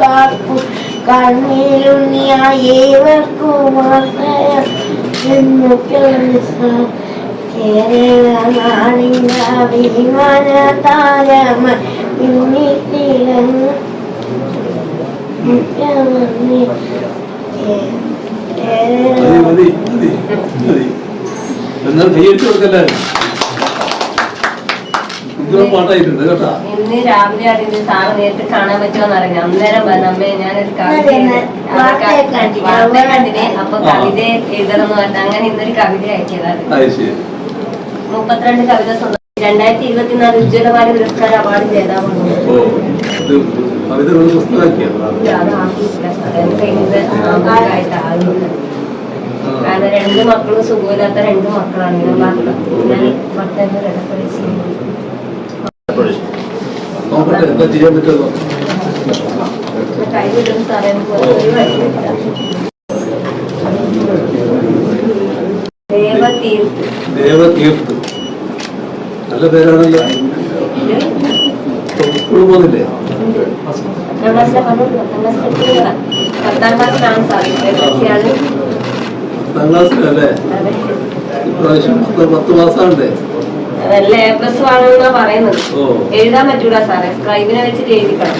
കാക്കും കണ്ണീരുണ്ണിയായി ഏവർക്കും ആശ്രയം എന്ന് നാടിന വിമാന താരമ മതി എന്നാൽ കൈയടിച്ചു കൊടുക്കല്ലേ? ഇന്ന് രാവിലെ അതിന് സാറ് നേരിട്ട് കാണാൻ പറ്റുമോന്ന് അറിഞ്ഞു അന്നേരം പറഞ്ഞു അമ്മേ ഞാനൊരു കവിത കണ്ടില്ലേ? അപ്പൊ. കവിത എഴുതണം എന്ന് പറഞ്ഞു അങ്ങനെ ഇന്നൊരു കവിത അയക്കിയതാണ് മുപ്പത്തിരണ്ട് കവിത രണ്ടായിരത്തി ഇരുപത്തിനാല് ഉജ്ജ്വലവാരി പുരസ്കാര അവാർഡ് ജേതാവുണ്ട് കാരണം രണ്ട് മക്കളും സുഖമില്ലാത്ത രണ്ട് മക്കളാണ്. ഞാൻ ഭർത്ത ഞാൻ ഭർത്താവിന്റെ ഇടപെടിച്ച് നോക്കട്ടെ എന്താ ചെയ്യാൻ പറ്റുമോ? ദേവതീർത്ത് നല്ല പേരാണല്ലോ. സ്കൂളിൽ പോകുന്നില്ലേ? പത്താം ക്ലാസ്സിലല്ലേ? ഇപ്രാവശ്യം പത്ത് മാസമാണ്ടേ നല്ല എ പ്ലസ് പറയുന്നത്? എഴുതാൻ പറ്റൂടാ സാറേ. സ്ക്രൈബിനെ വെച്ചിട്ട് എഴുതിക്കണം.